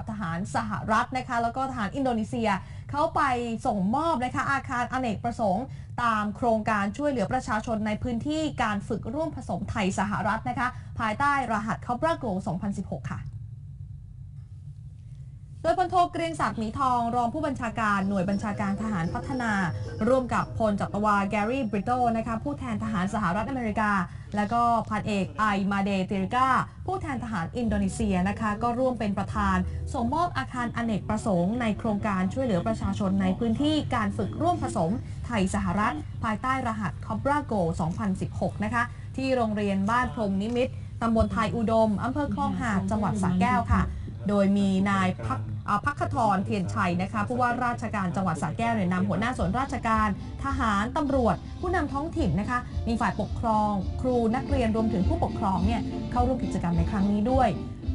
กับทหารสหรัฐนะคะ แล้วก็ทหารอินโดนีเซีย เขาไปส่งมอบนะคะอาคารอเนกประสงค์ ตามโครงการช่วยเหลือประชาชนในพื้นที่การฝึกร่วมผสมไทยสหรัฐนะคะ ภายใต้รหัสคอบราโก2016 ค่ะ โดยพลโทเกรียงศักดิ์หมีทอง รองผู้บัญชาการหน่วยบัญชาการทหารพัฒนา ร่วมกับพลจักรวาแกรี่บริโตนะคะผู้แทนทหารสหรัฐอเมริกา และก็พันเอกไอมาเดติริกาผู้แทนทหารอินโดนีเซียนะคะก็ร่วมเป็นประธาน ส่งมอบอาคารอเนกประสงค์ในโครงการช่วยเหลือประชาชนในพื้นที่การฝึกร่วมผสมไทยสหรัฐ ภายใต้รหัส c o b r a Go 2016 นะคะที่โรงเรียนบ้านพรมนิมิตตำบลไทยอุดมอำเภอคลองหาดจังหวัดสระแก้วค่ะ โดยมีนายพักพักขทรเทียนชัยนะคะผู้ว่าราชการจังหวัดสระแก้วเนี่ยนำหัวหน้าส่วนราชการ ทหารตำรวจ ผู้นำท้องถิ่นนะคะ มีฝ่ายปกครอง ครูนักเรียนรวมถึงผู้ปกครองเนี่ยเข้าร่วมกิจกรรมในครั้งนี้ด้วย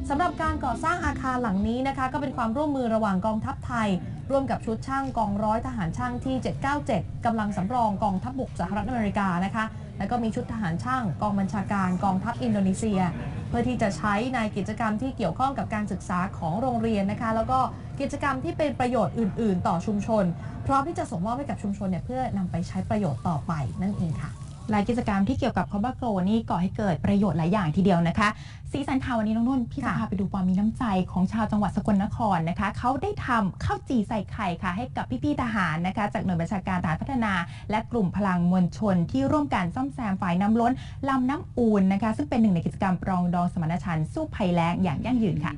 สำหรับการก่อสร้างอาคารหลังนี้นะคะ ก็เป็นความร่วมมือระหว่างกองทัพไทย ร่วมกับชุดช่างกองร้อยทหารช่างที่ 797กำลังสำรองกองทัพบกสหรัฐอเมริกานะคะ และก็มีชุดทหารช่างกองบัญชาการกองทัพอินโดนีเซีย เพื่อที่จะใช้ในกิจกรรมที่เกี่ยวข้องกับการศึกษาของโรงเรียนนะคะ แล้วก็กิจกรรมที่เป็นประโยชน์อื่น ๆ ต่อชุมชน พร้อมที่จะส่งมอบให้กับชุมชนเนี่ยเพื่อนำไปใช้ประโยชน์ต่อไปนั่นเองค่ะ หลายกิจกรรมที่เกี่ยวกับคอมบาโกนี่ก่อให้เกิดประโยชน์หลายอย่างทีเดียวนะคะสีสันข่าววันนี้น้องนุ่นพี่จะค่ะพาไปดูความมีน้ำใจของชาวจังหวัดสกลนครนะคะเขาได้ทำข้าวจี่ใส่ไข่ค่ะ ให้กับพี่ๆทหารนะคะ จากหน่วยบัญชาการทหารพัฒนา และกลุ่มพลังมวลชน ที่ร่วมกันซ่อมแซมฝ่ายน้ำล้นลำน้ำอูนนะคะ ซึ่งเป็นหนึ่งในกิจกรรมปรองดองสมรรถฉันท์สู้ภัยแล้งอย่างยั่งยืนค่ะ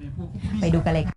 ไปดูกันเลยค่ะ